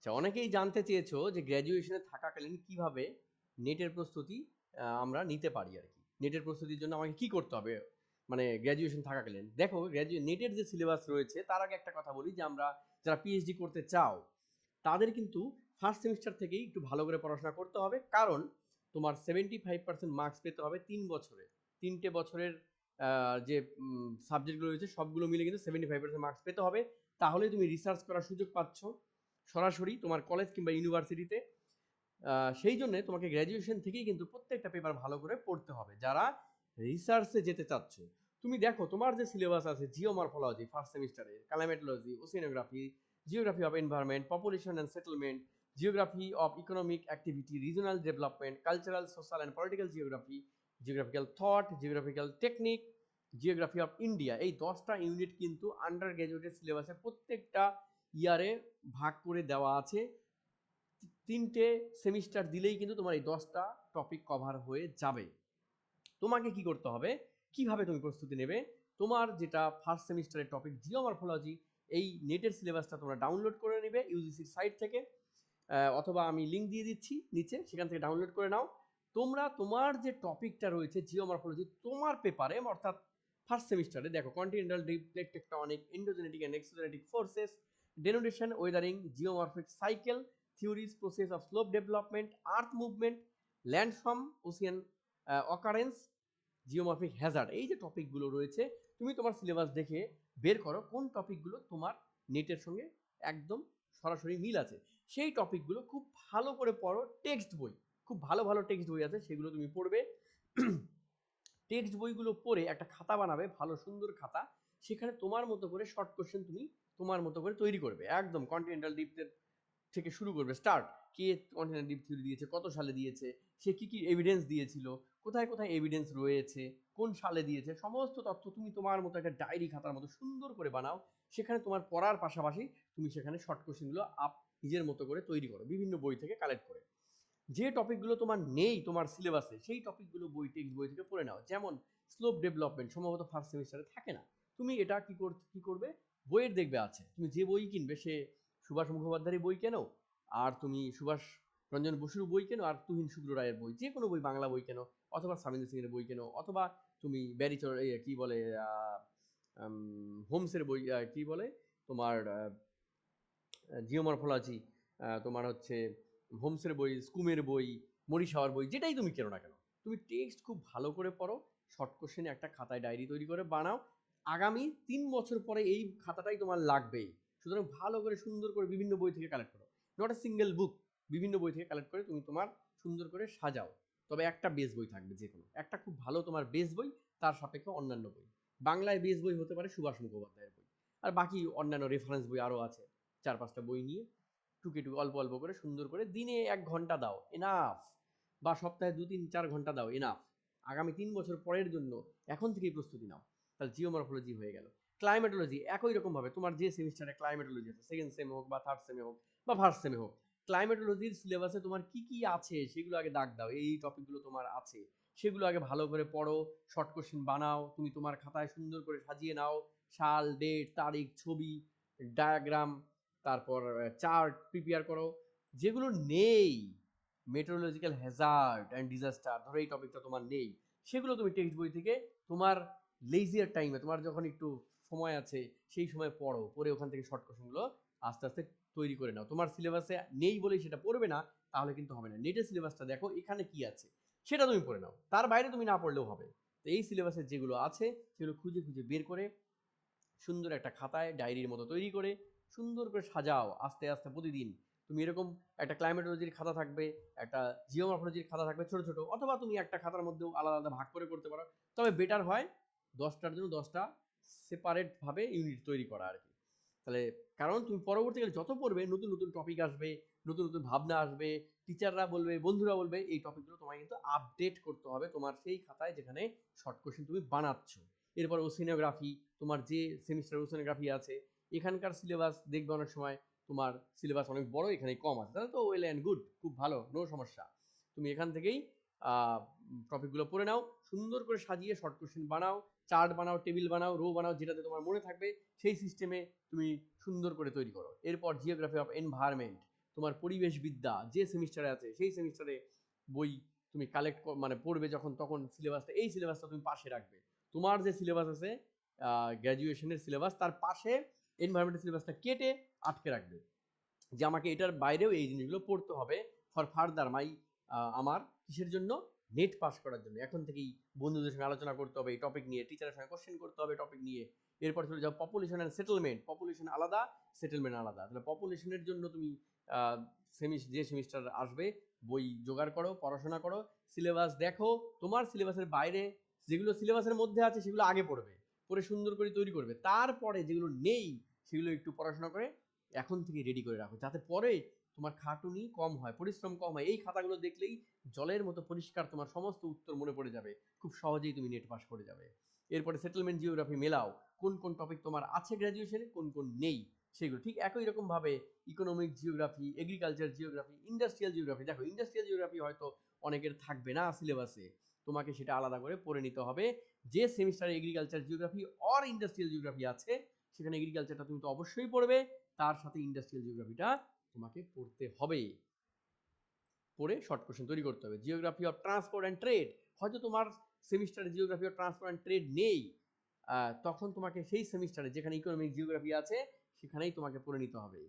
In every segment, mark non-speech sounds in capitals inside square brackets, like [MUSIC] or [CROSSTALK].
আচ্ছা অনেকেই জানতে চেয়েছো যে গ্র্যাজুয়েশনে থাকাকালীন কীভাবে নেটের প্রস্তুতি আমরা নিতে পারি আর কি। নেটের প্রস্তুতির জন্য আমাকে কি করতে হবে? মানে গ্র্যাজুয়েশন থাকাকালীন। দেখো গ্র্যাজুয়েট নেটের যে সিলেবাস রয়েছে, তার আগে একটা কথা বলি যে আমরা যারা পিএইচডি করতে চাও, তাদের কিন্তু ফার্স্ট সেমিস্টার থেকেই একটু ভালো করে পড়াশোনা করতে হবে। কারণ তোমার সেভেন্টি ফাইভ পার্সেন্ট মার্কস পেতে হবে তিন বছরে। তিনটে বছরের যে সাবজেক্টগুলো রয়েছে, সবগুলো মিলে কিন্তু সেভেন্টি ফাইভ পার্সেন্ট মার্কস পেতে হবে। তাহলে তুমি রিসার্চ করার সুযোগ পাচ্ছ। সরাসরি তোমার কলেজ কিংবা ইউনিভার্সিটিতে সেই জন্য তোমাকে গ্র্যাজুয়েশন থেকেই কিন্তু প্রত্যেকটা পেপার ভালো করে পড়তে হবে। যারা রিসার্চে যেতে চাচ্ছ, তুমি দেখো তোমার যে সিলেবাস আছে জিওমরফোলজি ফার্স্ট সেমিস্টারে climatology oceanography geography of environment population and settlement geography of economic activity regional development cultural social and political geography geographical thought geographical technique geography of India এই দশটা ইউনিট কিন্তু আন্ডার গ্র্যাজুয়েটের সিলেবাসে প্রত্যেকটা ইয়ারে ভাগ করে দেওয়া আছে। তিনটে সেমিস্টার দিলেই কিন্তু তোমার এই দশটা টপিক কভার হয়ে যাবে। তোমাকে কি করতে হবে? কীভাবে তুমি প্রস্তুতি নেবে? তোমার যেটা ফার্স্ট সেমিস্টারের টপিক জিওমরফোলজি এই নেটের সিলেবাসটা তোমরা ডাউনলোড করে নেবে ইউজিসির সাইট থেকে। অথবা আমি লিঙ্ক দিয়ে দিচ্ছি নিচে, সেখান থেকে ডাউনলোড করে নাও। তোমরা তোমার যে টপিকটা রয়েছে জিওমরফোলজি তোমার পেপারে অর্থাৎ ফার্স্ট সেমিস্টারে দেখো continental ডিপ্লেক tectonic endogenetic and exogenetic forces denotation weathering geomorphic cycle theories process of slope development earth movement landform ocean occurrence geomorphic hazard এই যে টপিকগুলো রয়েছে, তুমি তোমার সিলেবাস দেখে বের করো কোন টপিকগুলো তোমার নেটের সঙ্গে একদম সরাসরি মিল আছে। সেই টপিকগুলো খুব ভালো করে পড়ো টেক্সট বই। খুব ভালো ভালো টেক্সট বই আছে, সেগুলো তুমি পড়বে। [CLEARS THROAT] টেক্সট বইগুলো পড়ে একটা খাতা বানাবে, ভালো সুন্দর খাতা। সেখানে তোমার মতো করে শর্ট কোশ্চেন তুমি তোমার মতো করে তৈরি করবে। একদম কন্টিনেন্টাল ডিপের থেকে শুরু করবে। স্টার্ট কে কন্টিনেন্টাল ডিপ থিওরি দিয়েছে, কত সালে দিয়েছে, সে কি কি এভিডেন্স দিয়েছিল, কোথায় কোথায় এভিডেন্স রয়েছে, কোন সালে দিয়েছে, সমস্ত তথ্য তুমি তোমার মতো একটা ডায়েরি খাতার মতো সুন্দর করে বানাও। সেখানে তোমার পড়ার পাশাপাশি তুমি সেখানে শর্ট কোশ্চেনগুলো আপ নিজের মতো করে তৈরি করো, বিভিন্ন বই থেকে কালেক্ট করে। যে টপিকগুলো তোমার নেই তোমার সিলেবাসে সেই টপিকগুলো বই টেক্সট বই থেকে পড়ে নাও। যেমন স্লোপ ডেভেলপমেন্ট সম্ভবত ফার্স্ট সেমিস্টারে থাকে না। তুমি এটা কি কর, কি করবে? বইয়ের দেখবে আছে। তুমি যে বই কিনবে, সে সুভাষ মুখোপাধ্যায়ের বই কেন? আর তুমি সুভাষ রঞ্জন বসুর বই কেন? আর তুহিন শুক্র রায়ের বই, যে কোনো বই, বাংলা বই কেন? অথবা স্বামীন্দ্র সিংয়ের বই কেন? অথবা তুমি ব্যারিচর কি বলে হোমসের বই কি বলে? তোমার জিওমরফোলজি তোমার হচ্ছে হোমসের বই স্কুমের বই মরিশাওয়ার বই, যেটাই তুমি কেনো না কেন। তুমি টেক্সট খুব ভালো করে পড়ো, শর্ট কোশ্চেনে একটা খাতায় ডায়েরি তৈরি করে বানাও আগামী তিন বছর পরে এই খাতাটাই তোমার লাগবেই। সুতরাং ভালো করে সুন্দর করে বিভিন্ন বই থেকে কালেক্ট করো। নট এ সিঙ্গেল বুক বিভিন্ন বই থেকে কালেক্ট করে তুমি তোমার সুন্দর করে সাজাও। তবে একটা বেস বই থাকবে যে কোনো একটা খুব ভালো তোমার বেস বই, তার সাপেক্ষে অন্যান্য বই। বাংলায় বেস বই হতে পারে সুভাষ মুখোপাধ্যায়ের বই। আর বাকি অন্যান্য রেফারেন্স বই আরও আছে। চার পাঁচটা বই নিয়ে টুকে টুকে অল্প অল্প করে সুন্দর করে দিনে এক ঘণ্টা দাও। এনাফ বা সপ্তাহে দু, তিন, চার ঘণ্টা দাও। এনাফ আগামী তিন বছর পরের জন্য এখন থেকেই প্রস্তুতি নাও। তাহলে জিওমরফোলজি হয়ে গেল। ক্লাইমেটোলজি একই রকম ভাবে, তোমার যে সেমিস্টারে ক্লাইমেটোলজি আছে সেকেন্ড সেমে হোক বা থার্ড সেমে হোক বা ফার্স্ট সেমে হোক ক্লাইমেটোলজির সিলেবাসে তোমার কি কি আছে সেগুলো আগে দাগ দাও, এই টপিকগুলো তোমার আছে। সেগুলো আগে ভালো করে পড়ো শর্ট কোশ্চেন বানাও, তুমি তোমার খাতায় সুন্দর করে সাজিয়ে নাও, সাল ডেট তারিখ, ছবি ডায়াগ্রাম তারপর চার্ট প্রিপেয়ার করো। যেগুলো নেই মেট্রোলজিক্যাল হ্যাজার্ড অ্যান্ড ডিজাস্টার ধরো এই টপিকটা তোমার নেই, সেগুলো তুমি টেক্সট বই থেকে তোমার লেজিয়ার টাইমে তোমার যখন একটু সময় আছে, সেই সময় পড়ো, পড়ে ওখান থেকে শর্ট কোশ্চেনগুলো আস্তে আস্তে তৈরি করে নাও। তোমার সিলেবাসে নেই বলেই সেটা পড়বে না, তাহলে কিন্তু হবে না। নেটের সিলেবাসটা দেখো এখানে কি আছে, সেটা তুমি পড়ে নাও। তার বাইরে তুমি না পড়লেও হবে। তো এই সিলেবাসে যেগুলো আছে, সেগুলো খুঁজে খুঁজে বের করে, সুন্দর একটা খাতায় ডায়েরির মতো তৈরি করে, সুন্দর করে সাজাও আস্তে আস্তে প্রতিদিন। তুমি এরকম একটা ক্লাইমেটোলজির খাতা থাকবে, একটা জিওমরফোলজির খাতা থাকবে ছোট ছোট, অথবা তুমি একটা খাতার মধ্যেও আলাদা আলাদা ভাগ করে করতে পারো। তবে বেটার হয় দশটার জন্য দশটা সেপারেট ভাবে ইউনিট তৈরি করা আর কি। তাহলে কারণ তুমি পরবর্তীকালে যত পড়বে, নতুন নতুন টপিক আসবে, নতুন নতুন ভাবনা আসবে টিচাররা বলবে, বন্ধুরা বলবে, এই টপিকগুলো তোমায় কিন্তু আপডেট করতে হবে তোমার সেই খাতায় যেখানে শর্ট কোশ্চেন তুমি বানাচ্ছ। এরপর ওসিনোগ্রাফি তোমার যে সেমিস্টার ওসিনোগ্রাফি আছে, এখানকার সিলেবাস দেখবে অনেক সময়, তোমার সিলেবাস অনেক বড় এখানে কম আছে। তাহলে তো ওয়েল অ্যান্ড গুড খুব ভালো নো সমস্যা। তুমি এখান থেকেই টপিকগুলো পড়ে নাও, সুন্দর করে সাজিয়ে শর্ট কোশ্চেন বানাও চার্ট বানাও, টেবিল বানাও, রো বানাও, যেটাতে তোমার মনে থাকবে, সেই সিস্টেমে তুমি সুন্দর করে তৈরি করো। এরপর জিওগ্রাফি অফ এনভায়রনমেন্ট তোমার পরিবেশবিদ্যা যে সেমিস্টারে আছে, সেই সেমিস্টারে বই তুমি কালেক্ট মানে পড়বে যখন, তখন সিলেবাসটা এই সিলেবাসটা তুমি পাশে রাখবে। তোমার যে সিলেবাস আছে গ্র্যাজুয়েশনের সিলেবাস তার পাশে এনভায়রনমেন্টের সিলেবাসটা কেটে আটকে রাখবে। যে আমাকে এটার বাইরেও এই জিনিসগুলো পড়তে হবে ফর ফার্দার মাই আমার কিসের জন্য? নেট পাস করার জন্য। এখন থেকেই বন্ধুদের সঙ্গে আলোচনা করতে হবে, এই টপিক নিয়ে টিচারের সঙ্গে কোশ্চেন করতে হবে টপিক নিয়ে। এরপর চলে যাও পপুলেশন অ্যান্ড সেটেলমেন্ট পপুলেশন আলাদা সেটেলমেন্ট আলাদা। তাহলে পপুলেশনের জন্য তুমি যে সেমিস্টার আসবে, বই জোগাড় করো, পড়াশোনা করো সিলেবাস দেখো, তোমার সিলেবাসের বাইরে যেগুলো সিলেবাসের মধ্যে আছে, সেগুলো আগে পড়বে, পড়ে সুন্দর করে তৈরি করবে। তারপরে যেগুলো নেই, সেগুলো একটু পড়াশোনা করে এখন থেকে রেডি করে রাখো। যাতে পরে তোমার খাটুনি কম হয়, পরিশ্রম কম হয়, এই খাতাগুলো দেখলেই জলের মতো পরিষ্কার তোমার সমস্ত উত্তর মনে পড়ে যাবে। খুব সহজেই তুমি নেট পাস করে যাবে। এরপরে সেটেলমেন্ট জিওগ্রাফি মেলাও, কোন কোন টপিক তোমার আছে গ্র্যাজুয়েশনে কোন কোন নেই, সেগুলো। ঠিক একই রকম ভাবে economic geography agriculture geography industrial geography দেখো ইন্ডাস্ট্রিয়াল জিওগ্রাফি হয়তো অনেকের থাকবে না সিলেবাসে তোমাকে সেটা আলাদা করে পড়ে নিতে হবে। যে সেমিস্টারে agriculture geography or industrial geography আছে, সেখানে এগ্রিকালচারটা তুমি তো অবশ্যই পড়বে, তার সাথে ইন্ডাস্ট্রিয়াল জিওগ্রাফিটা তোমাকে পড়তে হবে পড়ে শর্ট কোশ্চেন তৈরি করতে হবে। Geography of transport and trade হয়তো তোমার সেমিস্টারে geography of transport and trade নেই তখন তোমাকে সেই সেমিস্টারে যেখানে ইকোনমিক জিওগ্রাফি আছে, সেখানেই তোমাকে পড়ে নিতে হবে।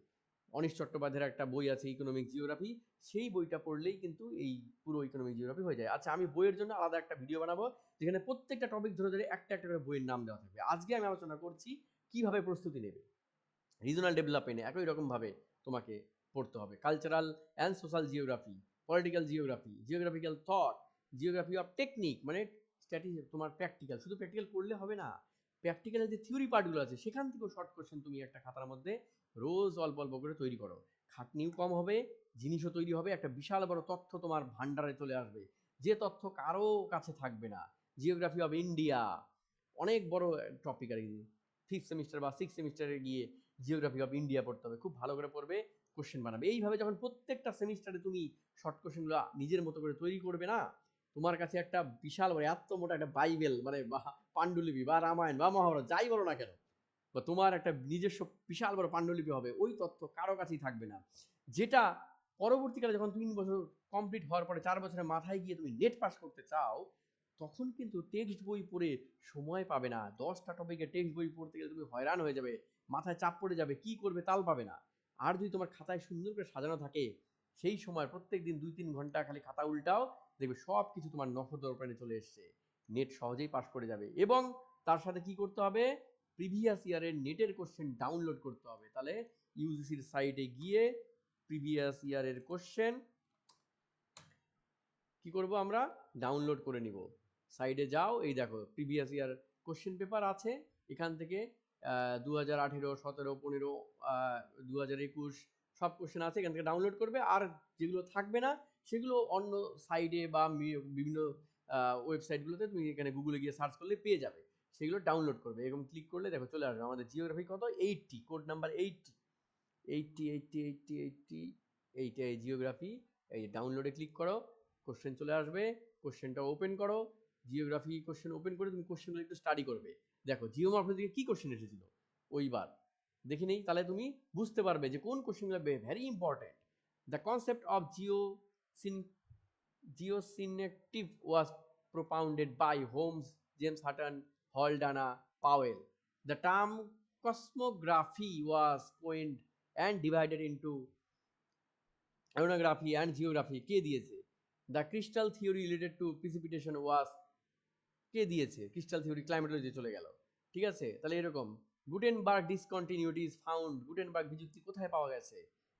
অনিশ চট্টোপাধ্যায়ের একটা বই আছে ইকোনমিক জিওগ্রাফি সেই বইটা পড়লেই কিন্তু এই পুরো ইকোনমিক জিওগ্রাফি হয়ে যায়। আচ্ছা আমি বইয়ের জন্য আলাদা একটা ভিডিও বানাবো, যেখানে প্রত্যেকটা টপিক ধরে ধরে একটা একটা করে বইয়ের নাম দেওয়া থাকবে। আজকে আমি আলোচনা করছি, কীভাবে প্রস্তুতি নেবে? রিজনাল ডেভেলপমেন্টে একই রকমভাবে তোমাকে পড়তে হবে। Cultural and social geography political geography geographical thought geography of technique মানে তোমার প্র্যাকটিক্যাল শুধু প্র্যাকটিক্যাল করলে হবে না প্র্যাকটিক্যালের যে থিওরি পার্টগুলো আছে, সেখান থেকেও শর্ট কোশ্চেন তুমি একটা খাতার মধ্যে রোজ অল্প অল্প করে তৈরি করো। খাটনিও কম হবে, জিনিসও তৈরি হবে, একটা বিশাল বড় তথ্য তোমার ভান্ডারে চলে আসবে। যে তথ্য কারও কাছে থাকবে না। জিওগ্রাফি অফ ইন্ডিয়া অনেক বড় টপিক আর কি ফিফথ সেমিস্টার বা সিক্স সেমিস্টারে গিয়ে জিওগ্রাফি অফ ইন্ডিয়া পড়তে হবে। খুব ভালো করে পড়বে কোশ্চেন বানাবে। এইভাবে যখন প্রত্যেকটা সেমিস্টারে তুমি শর্ট কোশ্চেনগুলো নিজের মতো করে তৈরি করবে না, তোমার কাছে একটা বিশাল বড় এত মোটা একটা বাইবেল মানে বা পাণ্ডুলিপি বা রামায়ণ বা মহাভারত যাই বলো না কেন, বা তোমার একটা নিজস্ব বিশাল বড় পাণ্ডুলিপি হবে, ওই তথ্য কারও কাছেই থাকবে না। যেটা পরবর্তীকালে যখন তিন বছর কমপ্লিট হওয়ার পরে চার বছরের মাথায় গিয়ে তুমি নেট পাস করতে চাও তখন কিন্তু টেক্সট বই পড়ে সময় পাবে না। দশটা টপিকে টেক্সট বই পড়তে গেলে তুমি হয়রান হয়ে যাবে, মাথায় চাপ পড়ে যাবে, কি করবে তাল পাবে না। আর যদি তোমার খাতায় সুন্দর করে সাজানো থাকে, সেই সময় প্রত্যেক দিন দুই তিন ঘণ্টা খালি খাতা উল্টাও, দেখবে সব কিছু তোমার নখদর্পণে চলে এসছে। নেট সহজেই পাস করে যাবে। এবং তার সাথে কি করতে হবে? প্রিভিয়াস ইয়ারের নেটের কোশ্চেন ডাউনলোড করতে হবে। তাহলে ইউজিসির সাইটে গিয়ে প্রিভিয়াস ইয়ারের কোশ্চেন কি করব আমরা? ডাউনলোড করে নিব। সাইডে যাও, এই দেখো প্রিভিয়াস ইয়ার কোশ্চেন পেপার আছে, এখান থেকে দু হাজার আঠেরো, সতেরো, পনেরো দু হাজার একুশ, সব কোশ্চেন আছে, এখান থেকে ডাউনলোড করবে, আর যেগুলো থাকবে না, সেগুলো অন্য সাইডে বা বিভিন্ন ওয়েবসাইটগুলোতে তুমি এখানে গুগলে গিয়ে সার্চ করলে পেয়ে যাবে, সেগুলো ডাউনলোড করবে, এরকম ক্লিক করলে দেখো চলে আসবে, আমাদের জিওগ্রাফি কত? Eighty code number eighty eighty eighty eighty eighty এইটা এই জিওগ্রাফি এই ডাউনলোডে ক্লিক করো কোশ্চেন চলে আসবে কোশ্চেনটা ওপেন করো জিওগ্রাফি কোশ্চেন ওপেন করে তুমি কোশ্চেনগুলো একটু স্টাডি করবে। দেখো জিওমার্ফিতে কী কোশ্চেন এসেছিল? ওইবার। দেখে নেই, তাহলে তুমি বুঝতে পারবে যে কোন কোশ্চেনগুলো very important the concept of geo syn geosynclinal was propounded by Holmes James Hutton Haldane Powell the term cosmography was coined and divided into uranography and geography কে দিয়েছে? The crystal theory related to precipitation was কে দিয়েছে? crystal theory, climatology চলে গেল। ঠিক আছে? তাহলে এরকম Gutenberg discontinuities found Gutenberg বিযুক্তি কোথায় পাওয়া গেছে?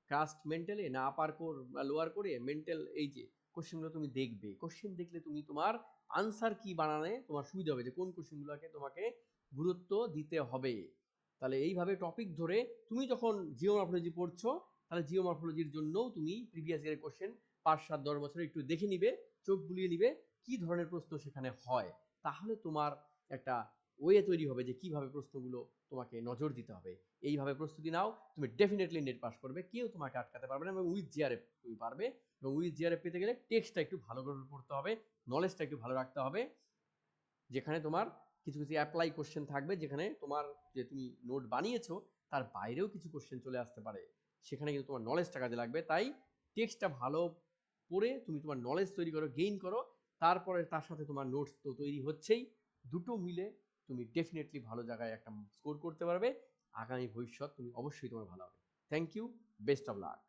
কাস্ট মেন্টালে না আপার কোর বা লোয়ার কোরে মেন্টাল এই যে কোশ্চেনগুলো তুমি দেখবে কোশ্চেন দেখলে তুমি তোমার আনসার কি বানানে তোমার সুবিধা হবে যে কোন কোশ্চেনগুলোকে তোমাকে গুরুত্ব দিতে হবে তাহলে এইভাবে টপিক ধরে তুমি যখন জিওমরফোলজি পড়ছো, তাহলে জিওমরফোলজির জন্যও তুমি প্রিভিয়াস ইয়ারের কোশ্চেন পাঁচ, সাত, দশ বছরে একটু দেখে নিবে, চোখ বুলিয়ে নিবে, কি ধরনের প্রশ্ন সেখানে হয় তাহলে তোমার একটা ওয়ে তৈরি হবে যে কীভাবে প্রশ্নগুলো তোমাকে নজর দিতে হবে। এইভাবে প্রস্তুতি নাও, তুমি ডেফিনেটলি নেট পাস করবে, কেউ তোমাকে আটকাতে পারবে না এবং উইথ জিআরএফ তুমি পারবে এবং উইথ জিআরএফ পেতে গেলে টেক্সটটা একটু ভালো করে পড়তে হবে নলেজটা একটু ভালো রাখতে হবে, যেখানে তোমার কিছু কিছু অ্যাপ্লাই কোশ্চেন থাকবে, যেখানে তোমার যে তুমি নোট বানিয়েছো, তার বাইরেও কিছু কোশ্চেন চলে আসতে পারে। সেখানে কিন্তু তোমার নলেজটা কাজে লাগবে, তাই টেক্সটটা ভালো পড়ে তুমি তোমার নলেজ তৈরি করো গেইন করো তারপরে তার সাথে তোমার নোটস তো তৈরি হচ্ছেই। দুটো মিলে তুমি ডেফিনেটলি ভালো জায়গায় একটা স্কোর করতে পারবে। আগামী ভবিষ্যৎ তুমি অবশ্যই তোমার ভালো হবে। Thank you best of luck